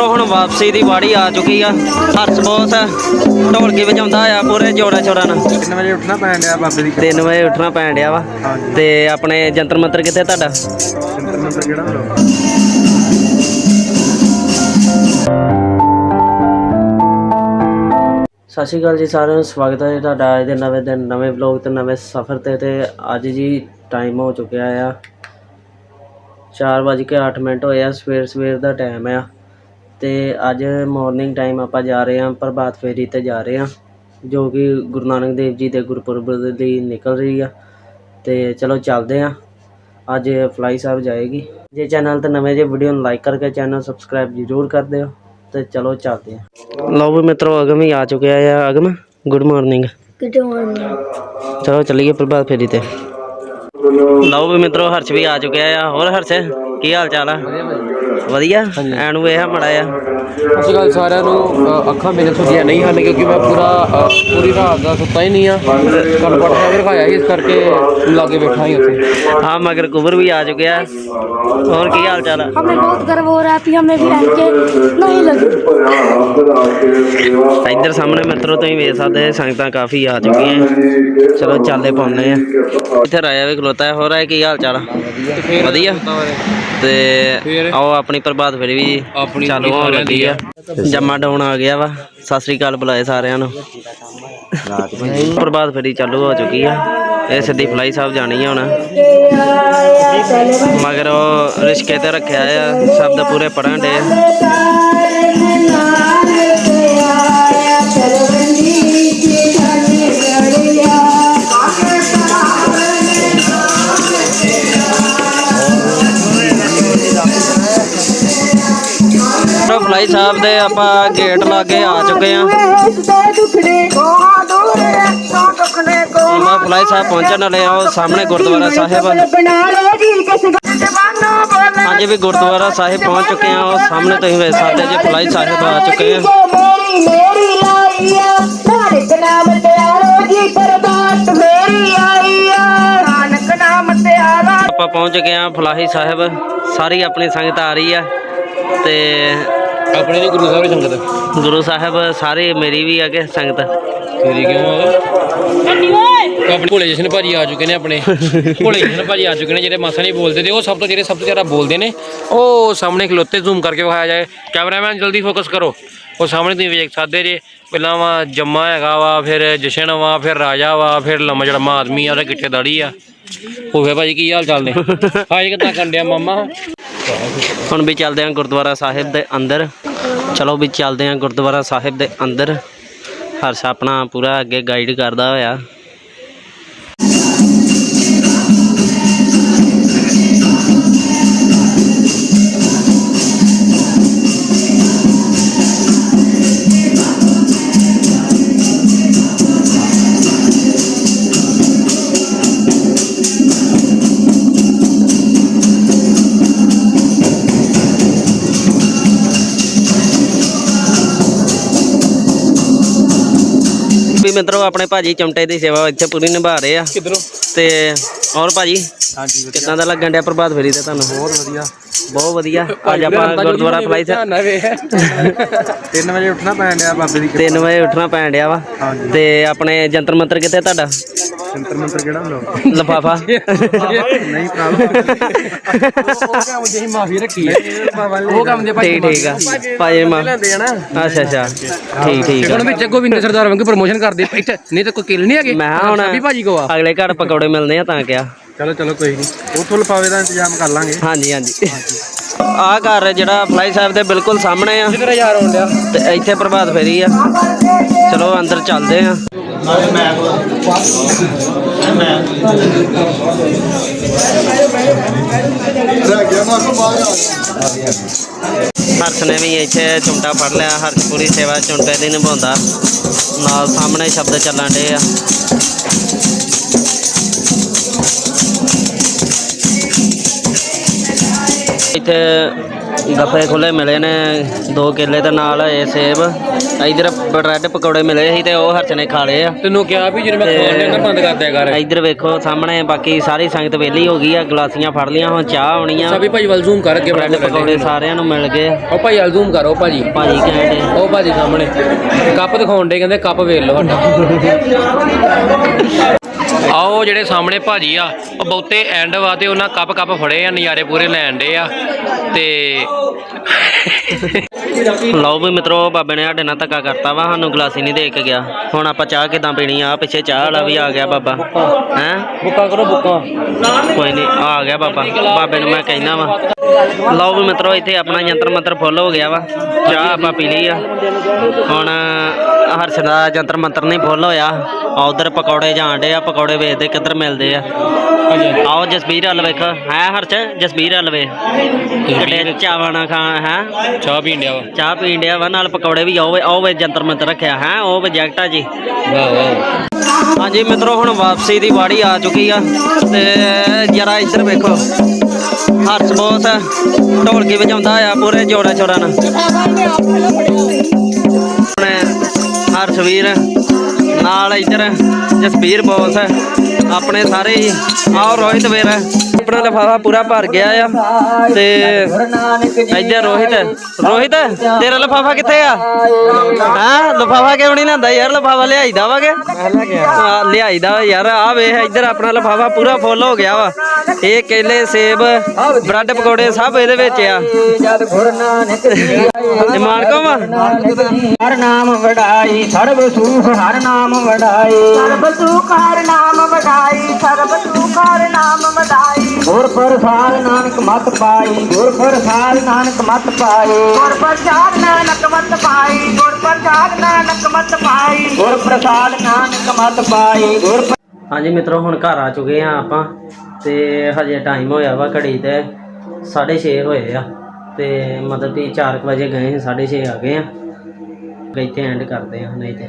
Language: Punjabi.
ਹੁਣ ਵਾਪਸੀ ਦੀ ਵਾੜੀ ਆ ਚੁੱਕੀ ਆ। ਹਰਸ ਬੋਸ ਢੋਲਕੀ ਵਜਾਉਂਦਾ ਆ ਪੂਰੇ ਜੋੜਾ ਛੋੜਾ ਨਾਲ। ਕਿੰਨੇ ਵਜੇ ਉੱਠਣਾ ਪੈਣ ਡਿਆ ਬਾਬੇ ਦੀ 3 ਵਜੇ ਉੱਠਣਾ ਪੈਣ ਡਿਆ ਵਾ। ਤੇ ਆਪਣੇ ਜੰਤਰ ਮੰਤਰ ਕਿੱਥੇ ਤੁਹਾਡਾ? ਕਿਹੜਾ ਸਤਿ ਸ਼੍ਰੀ ਅਕਾਲ ਜੀ ਸਾਰਿਆਂ ਨੂੰ। ਸਵਾਗਤ ਹੈ ਤੁਹਾਡਾ ਅੱਜ ਦੇ ਨਵੇਂ ਦਿਨ ਨਵੇਂ ਵਲੌਗ ਤੇ ਨਵੇਂ ਸਫ਼ਰ ਤੇ। ਤੇ ਅੱਜ ਜੀ ਟਾਈਮ ਹੋ ਚੁੱਕਿਆ ਆ। 4:08 ਮਿੰਟ ਹੋਏ ਆ। ਸਵੇਰ ਸਵੇਰ ਦਾ ਟਾਈਮ ਆ। ਤੇ ਅੱਜ ਮਾਰਨਿੰਗ ਟਾਈਮ ਆਪਾਂ ਜਾ ਰਹੇ ਹਾਂ ਪ੍ਰਭਾਤ ਫੇਰੀ ਤੇ ਜਾ ਰਹੇ ਹਾਂ ਜੋ ਕਿ ਗੁਰੂ ਨਾਨਕ ਦੇਵ ਜੀ ਦੇ ਗੁਰਪੁਰਬ ਦੇ ਲਈ ਨਿਕਲ ਰਹੀ ਆ। ਤੇ ਚਲੋ ਚੱਲਦੇ ਆ ਅੱਜ ਫਲਾਈ ਸਾਹਿਬ ਜਾਏਗੀ। ਜੇ ਚੈਨਲ ਤੇ ਨਵੇਂ ਜੇ ਵੀਡੀਓ ਨੂੰ ਲਾਈਕ ਕਰਕੇ ਚੈਨਲ ਸਬਸਕ੍ਰਾਈਬ ਜ਼ਰੂਰ ਕਰ ਦਿਓ ਤੇ ਚਲੋ ਚੱਲਦੇ ਆ ਲਓ ਵੀ ਮਿੱਤਰੋ ਅਗਮ ਹੀ ਆ ਚੁੱਕਿਆ ਆ। Agam good morning good morning ਚਲੋ ਚੱਲੀਏ ਪ੍ਰਭਾਤ ਫੇਰੀ ਤੇ। ਲਓ ਵੀ ਮਿੱਤਰੋ ਹਰਸ਼ ਵੀ ਆ ਚੁੱਕਿਆ ਆ। ਹੋਰ ਹਰਸ਼? ਕੀ ਹਾਲ ਚਾਲ ਆ ਵਧੀਆ ਐਨੂੰ ਵੇਖ ਮੜਾ ਆ ਸਤਿ ਸ਼੍ਰੀ ਅਕਾਲ ਸਾਰਿਆਂ ਨੂੰ ਅ, ਅੱਖਾਂ ਮੇਰੇ ਸੁਝੀਆਂ ਨਹੀਂ ਹਨ ਕਿਉਂਕਿ ਮੈਂ ਪੂਰਾ ਅ, ਪੂਰੀ ਰਾਤ ਦਾ ਸੁੱਤਾ ਹੀ ਨਹੀਂ ਆ ਕੱਲ ਪਟਨਾ ਵੀ ਰਖਾਇਆ ਸੀ ਇਸ ਕਰਕੇ ਲਾਗੇ ਬੈਠਾ ਹੀ ਉੱਥੇ ਹਾਂ ਮਗਰ ਕੁਬਰ ਵੀ ਆ ਚੁੱਕਿਆ ਹੋਰ ਕੀ ਹਾਲ ਚਾਲ ਆ हमें बहुत गर्व हो रहा है कि हमें भी रह के नहीं लगी ਇੱਧਰ ਸਾਹਮਣੇ ਮਿੱਤਰੋ ਤੁਸੀਂ ਵੇਖ ਸਕਦੇ ਜੇ ਸੰਗਤਾਂ ਕਾਫੀ ਆ ਚੁੱਕੀਆਂ ਚਲੋ ਚੱਲਦੇ ਪਾਉਂਦੇ ਆ ਇੱਥੇ ਰਾਇਆ ਵੀ ਖਲੋਤਾ ਹੈ ਹੋਰ ਹੈ ਕੀ ਹਾਲ ਚਾਲ ਆ ਵਧੀਆ ਤੇ ਆਓ ਆਪਣੀ ਪ੍ਰਭਾਤ ਫੇਰੀ ਵੀ ਚਾਲੂ ਹੋਣ ਲੱਗੀ ਆ। ਜੰਮਾ ਡਾਉਣ ਆ ਗਿਆ ਵਾ। ਸਤਿ ਸ੍ਰੀ ਅਕਾਲ ਬੁਲਾਏ ਸਾਰਿਆਂ ਨੂੰ। ਪ੍ਰਭਾਤ ਫੇਰੀ ਚਾਲੂ ਹੋ ਚੁੱਕੀ ਆ। ਇਹ ਸਿੱਧੀ ਫਲਾਈ ਸਾਹਿਬ ਜਾਣੀ ਆ ਹੁਣ। ਮਗਰ ਉਹ ਰਿਸ਼ਕੇ ਤੇ ਰੱਖਿਆ ਆ। ਸ਼ਬਦ ਪੂਰੇ ਪੜਨ ਦੇ ਫਲਾਈ ਸਾਹਿਬ ਦੇ ਆਪਾਂ ਗੇਟ ਲਾਗੇ ਆ ਚੁੱਕੇ ਆ। ਹੁਣ ਫਲਾਈ ਸਾਹਿਬ ਪਹੁੰਚਣ ਵਾਲੇ ਆ, ਉਹ ਸਾਹਮਣੇ ਗੁਰਦੁਆਰਾ ਸਾਹਿਬ ਆ। ਵੀ ਗੁਰਦੁਆਰਾ ਸਾਹਿਬ ਪਹੁੰਚ ਚੁੱਕੇ ਆ, ਉਹ ਸਾਹਮਣੇ ਤੁਸੀਂ ਵੇਖ ਸਕਦੇ ਜੇ ਫਲਾਈ ਸਾਹਿਬ ਆ ਚੁੱਕੇ ਆ। ਆਪਾਂ ਪਹੁੰਚ ਗਏ ਆ ਫਲਾਹੀ ਸਾਹਿਬ, ਸਾਰੀ ਆਪਣੀ ਸੰਗਤ ਆ ਰਹੀ ਆ ਤੇ ਆਪਣੇ ਦੀ ਗੁਰੂ ਸਾਹਿਬ ਦੀ ਸੰਗਤ। ਗੁਰੂ ਸਾਹਿਬ ਸਾਰੇ ਮੇਰੀ ਵੀ ਆ ਕੇ ਸੰਗਤ। ਤੇਰੀ ਕਿਉਂ ਆ? ਆਪਣੇ ਭੋਲੇ ਜਸ਼ਨ ਭਾਜੀ ਆ ਚੁੱਕੇ ਨੇ ਆਪਣੇ। ਭੋਲੇ ਜਸ਼ਨ ਭਾਜੀ ਆ ਚੁੱਕੇ ਨੇ ਜਿਹੜੇ ਮਾਸਾ ਨਹੀਂ ਬੋਲਦੇ ਤੇ ਉਹ ਸਭ ਤੋਂ ਜਿਹੜੇ ਸਭ ਤੋਂ ਜ਼ਿਆਦਾ ਬੋਲਦੇ ਨੇ ਉਹ ਸਾਹਮਣੇ ਖਲੋਤੇ ਜ਼ੂਮ ਕਰਕੇ ਵਿਖਾਇਆ ਜਾਏ। ਕੈਮਰਾਮੈਨ ਜਲਦੀ ਫੋਕਸ ਕਰੋ। ਉਹ ਸਾਹਮਣੇ ਤੁਸੀਂ ਵੇਖ ਸਕਦੇ ਜੇ ਪਹਿਲਾਂ ਵਾ ਜੰਮਾ ਹੈਗਾ ਵਾ ਫਿਰ ਜਸ਼ਨ ਵਾ ਫਿਰ ਰਾਜਾ ਵਾ ਫਿਰ ਲੰਮਾ ਜੜਮਾ ਆਦਮੀ ਆ ਉਹਦੇ ਗਿੱਟੇ ਦਾੜੀ ਆ। ਹੋਵੇ ਭਾਜੀ ਕੀ ਹਾਲ ਚਾਲ ਨੇ? ਅੱਜ ਕਿੱਦਾਂ ਕੰਡਿਆ ਮਾਮਾ? ਹੁਣ ਵੀ ਚੱਲਦੇ ਹਾਂ ਗੁਰਦੁਆਰਾ ਸਾਹਿਬ ਦੇ ਅੰਦਰ। ਚਲੋ ਵੀ ਚੱਲਦੇ ਹਾਂ ਗੁਰਦੁਆਰਾ ਸਾਹਿਬ ਦੇ ਅੰਦਰ। ਹਰਸ਼ ਆਪਣਾ ਪੂਰਾ ਅੱਗੇ ਗਾਈਡ ਕਰਦਾ ਹੋਇਆ। ਵੀ ਮਿੱਤਰੋ ਆਪਣੇ ਭਾਜੀ ਚਮਟੇ ਦੀ ਸੇਵਾ ਇੱਥੇ ਪੂਰੀ ਨਿਭਾ ਰਹੇ ਆ। ਕਿਧਰੋਂ? ਤੇ ਹੋਰ ਭਾਜੀ ਹਾਂਜੀ ਕਿੱਦਾਂ ਦਾ ਲੱਗਣ ਡਿਆ ਪ੍ਰਭਾਤ ਫੇਰੀ ਤੇ ਤੁਹਾਨੂੰ? ਬਹੁਤ ਵਧੀਆ। ਬਹੁਤ ਵਧੀਆ। ਅੱਜ ਆਪਾਂ ਗੁਰਦੁਆਰਾ ਫਲਾਈ ਸਾਹਿਬ ਨਾ ਵੇ 3 ਵਜੇ ਉੱਠਣਾ ਪੈਣ ਡਿਆ ਬਾਬੇ ਦੀ 3 ਵਜੇ ਉੱਠਣਾ ਪੈਣ ਡਿਆ ਵਾ। ਹਾਂਜੀ। ਤੇ ਆਪਣੇ ਜੰਤਰ ਮੰਤਰ ਕਿੱਥੇ ਤੁਹਾਡਾ? ਸਿੰਤਰ ਨੰਬਰ ਕਿਹੜਾ ਬਲੋ ਲਫਾਫਾ। ਨਹੀਂ ਉਹ ਕੰਮ ਜੇ ਮਾਫੀ ਰੱਖੀ ਹੈ ਉਹ ਕੰਮ ਦੇ ਠੀਕ ਠੀਕ ਆ। ਭਾਜੀ ਮਾ ਲੈਂਦੇ ਆ ਨਾ ਅੱਛਾ ਅੱਛਾ। ਠੀਕ ਠੀਕ ਆ। ਹੁਣ ਵਿੱਚ ਗੋਬਿੰਦ ਸਰਦਾਰ ਵਾਂਗੂ ਪ੍ਰਮੋਸ਼ਨ ਕਰਦੇ ਇੱਥੇ। ਨਹੀਂ ਤਾਂ ਕੋਈ ਕਿਲ ਨਹੀਂ ਹੈਗੇ। ਮੈਂ ਕਿਹਾ ਹੁਣ ਵੀ ਭਾਜੀ ਕੋ ਆ। ਅਗਲੇ ਘਰ ਪਕੌੜੇ ਮਿਲਦੇ ਆ ਤਾਂ ਕਿਹਾ ਚਲੋ ਚਲੋ ਕੋਈ ਨਹੀਂ। ਉਥੋਂ ਲਫਾਵੇ ਦਾ ਇੰਤਜ਼ਾਮ ਕਰ ਲਾਂਗੇ। ਹਾਂਜੀ ਹਾਂਜੀ। ਆਹ ਘਰ ਜਿਹੜਾ ਫਲਾਈ ਸਾਹਿਬ ਦੇ ਬਿਲਕੁਲ ਸਾਹਮਣੇ ਆ। ਤੇਰਾ ਯਾਰ ਆਉਣ ਡਿਆ ਤੇ ਇੱਥੇ ਪ੍ਰਭਾਤ ਫੇਰੀ ਆ। ਚਲੋ ਅੰਦਰ ਚੱਲਦੇ ਆ। ਹਰਸ਼ ਨੇ ਵੀ ਇੱਥੇ ਚੁੰਟਾ ਫੜ ਲਿਆ। ਹਰਸ਼ ਪੂਰੀ ਸੇਵਾ ਚੁੰਟੇ ਦੀ ਨਿਭਾਉਂਦਾ। ਨਾਲ ਸਾਹਮਣੇ ਸ਼ਬਦ ਚੱਲਣ ਡੇ ਆ। ਇੱਥੇ ਗੱਫੇ ਖੁੱਲੇ ਮਿਲੇ ਨੇ ਦੋ ਕੇਲੇ ਤੇ ਨਾਲ ਇਹ ਸੇਬ। ਇਧਰ ਬ੍ਰੈਡ ਪਕੌੜੇ ਮਿਲੇ ਸੀ ਤੇ ਉਹ ਹਰਚ ਨੇ ਖਾ ਲਏ ਆ। ਤੈਨੂੰ ਕਿਹਾ ਵੀ ਜਿਹੜੇ ਮੈਂ ਖਾਣ ਲੈਣਾ ਬੰਦ ਕਰ ਦਿਆ ਕਰ। ਇਧਰ ਵੇਖੋ ਸਾਹਮਣੇ ਬਾਕੀ ਸਾਰੀ ਸੰਗਤ ਵੇਲੀ ਹੋ ਗਈ ਆ ਗਲਾਸੀਆਂ ਫੜ ਲੀਆਂ ਹੁਣ ਚਾਹ ਆਉਣੀ ਆ। ਸਭੀ ਭਾਈ ਵੱਲ ਜ਼ੂਮ ਕਰ ਅੱਗੇ ਬ੍ਰੈਡ ਪਕੌੜੇ ਸਾਰਿਆਂ ਨੂੰ ਮਿਲ ਗਏ। ਉਹ ਭਾਈ ਵੱਲ ਜ਼ੂਮ ਕਰੋ ਭਾਜੀ। ਭਾਜੀ ਕਹਿੰਦੇ ਉਹ ਭਾਜੀ ਸਾਹਮਣੇ। ਕੱਪ ਦਿਖਾਉਣ ਦੇ ਕਹਿੰਦੇ ਕੱਪ ਵੇਖ ਲਓ ਸਾਡਾ। ਆਓ ਜਿਹੜੇ ਸਾਹਮਣੇ ਭਾਜੀ ਆ ਉਹ ਬਹੁਤੇ ਐਂਡ ਵਾ ਤੇ ਉਹਨਾਂ ਕੱਪ ਕੱਪ ਫੜੇ ਆ ਨਜ਼ਾਰੇ ਪੂਰੇ ਲੈਣ ਦੇ ਆ ਤੇ ਲਓ ਵੀ ਮਿੱਤਰੋ ਬਾਬੇ ਨੇ ਸਾਡੇ ਨਾਲ ਧੱਕਾ ਕਰਤਾ ਵਾ ਸਾਨੂੰ ਗਲਾਸੀ ਨਹੀਂ ਦੇ ਕੇ ਗਿਆ। ਹੁਣ ਆਪਾਂ ਚਾਹ ਕਿਦਾਂ ਪੀਣੀ ਆ? ਪਿੱਛੇ ਚਾਹ ਵਾਲਾ ਵੀ ਆ ਗਿਆ ਬਾਬਾ। ਹੈ? ਬੁੱਕਾ ਕਰੋ ਬੁੱਕਾ। ਕੋਈ ਨਹੀਂ ਆ ਗਿਆ ਬਾਬਾ। ਬਾਬੇ ਨੂੰ ਮੈਂ ਕਹਿਣਾ ਵਾ। ਲਓ ਵੀ ਮਿੱਤਰੋ ਇੱਥੇ ਆਪਣਾ ਯੰਤਰ ਮੰਤਰ ਫੁੱਲ ਹੋ ਗਿਆ ਵਾ। ਚਾਹ ਆਪਾਂ ਪੀ ਲਈ ਆ। ਹੁਣ ਹਰਸ਼ ਦਾ ਯੰਤਰ ਮੰਤਰ ਨਹੀਂ ਫੁੱਲ ਹੋਇਆ। ਉਧਰ ਪਕੌੜੇ ਜਾਣ ਡੇ ਆ ਪਕੌੜੇ ਵੇਚਦੇ ਕਿੱਧਰ ਮਿਲਦੇ ਆ। ਆਓ ਜਸਬੀਰ ਹਲ ਵੇਖ। ਹੈ ਹਰਸ਼? ਜਸਬੀਰ ਹਲ ਵੇ ਕਿੱਡੇ ਚਾਵਾਂ ਨਾਲ ਖਾ ਹੈ? ਚਾਹ ਪੀਣ ਡਿਆ ਵਾ। ਚਾਹ ਪੀਣ ਡਿਆ ਵਾ ਨਾਲ ਪਕੌੜੇ ਵੀ ਆਓ ਵੇ ਆਓ ਵੇ ਜੰਤਰ ਮੰਤਰ ਰੱਖਿਆ ਹੈ? ਉਹ ਵੇ ਜੈਕਟਾ ਜੀ। ਵਾਹ ਵਾਹ। ਹਾਂਜੀ ਮਿੱਤਰੋ ਹੁਣ ਵਾਪਸੀ ਦੀ ਵਾੜੀ ਆ ਚੁੱਕੀ ਆ ਤੇ ਜਰਾ ਇੱਧਰ ਵੇਖੋ। ਹਰਸ ਬੋਸ ਢੋਲਕੀ ਵਜਾਉਂਦਾ ਆ ਪੂਰੇ ਜੋੜਾ ਛੋੜਾ ਨਾਲ। ਆਪਣੇ ਹਰਸ਼ਵੀਰ ਨਾਲ ਇੱਧਰ ਜਸਬੀਰ ਬੋਸ ਆਪਣੇ ਸਾਰੇ ਹੀ। ਆਓ ਰੋਹਿਤ ਵੀਰ। ਆਪਣਾ ਲਫਾਫਾ ਪੂਰਾ ਭਰ ਗਿਆ ਆ ਤੇ ਇੱਧਰ ਰੋਹਿਤ ਰੋਹਿਤ ਤੇਰਾ ਲਫਾਫਾ ਕਿੱਥੇ ਆ? ਹਾਂ? ਲਫਾਫਾ ਕਿਉਂ ਨਹੀਂ ਲੈਂਦਾ ਯਾਰ? ਲਫਾਫਾ ਲਿਆਈਦਾ ਵਾਗੇ ਹਾਂ, ਲਿਆਈਦਾ ਯਾਰ। ਆ ਵੇਖ ਇੱਧਰ ਆਪਣਾ ਲਫਾਫਾ ਪੂਰਾ ਫੁੱਲ ਹੋ ਗਿਆ ਵਾ। ਇਹ ਕੇਲੇ ਸੇਬ ਬ੍ਰੈਡ ਪਕੌੜੇ ਸਭ ਇਹਦੇ ਵਿੱਚ ਆ। ਜਦ ਗੁਰ ਨਾਨਕ ਇਹ ਮਾਨਕੋ ਵਾ? ਹਰ ਨਾਮ ਵਡਾਈ ਸਰਬ ਸੂਖ ਹਰ ਨਾਮ ਵਡਾਈ। ਸਰਬ ਸੁਖ ਹਰ ਨਾਮ ਵਡਾਈ ਸਰਬ ਸੁਖ ਹਰ ਨਾਮ ਵਡਾਈ। ਗੁਰ ਪ੍ਰਸਾਦ ਨਾਨਕ ਮਤ ਪਾਈ ਗੁਰ ਪ੍ਰਸਾਦ ਨਾਨਕ ਮਤ ਪਾਈ। ਗੁਰ ਪ੍ਰਸਾਦ ਨਾਨਕ ਮਤ ਪਾਈ ਗੁਰ ਪ੍ਰਸਾਦ ਨਾਨਕ ਮਤ ਪਾਈ। ਗੁਰ ਪ੍ਰਸਾਦ ਨਾਨਕ ਮਤ ਪਾਈ ਗੁਰ ਹਾਂਜੀ ਮਿੱਤਰੋ ਹੁਣ ਘਰ ਆ ਚੁੱਕੇ ਆ ਆਪਾਂ ਤੇ ਹਜੇ ਟਾਈਮ ਹੋਇਆ ਵਾ ਘੜੀ ਤੇ 6:30 ਹੋਏ ਆ ਤੇ ਮਤਲਬ ਕਿ 4 ਵਜੇ ਗਏ ਸੀ 6:30 ਆ ਗਏ ਆ। ਇੱਥੇ ਐਂਡ ਕਰਦੇ ਆ ਨਹੀਂ ਤੇ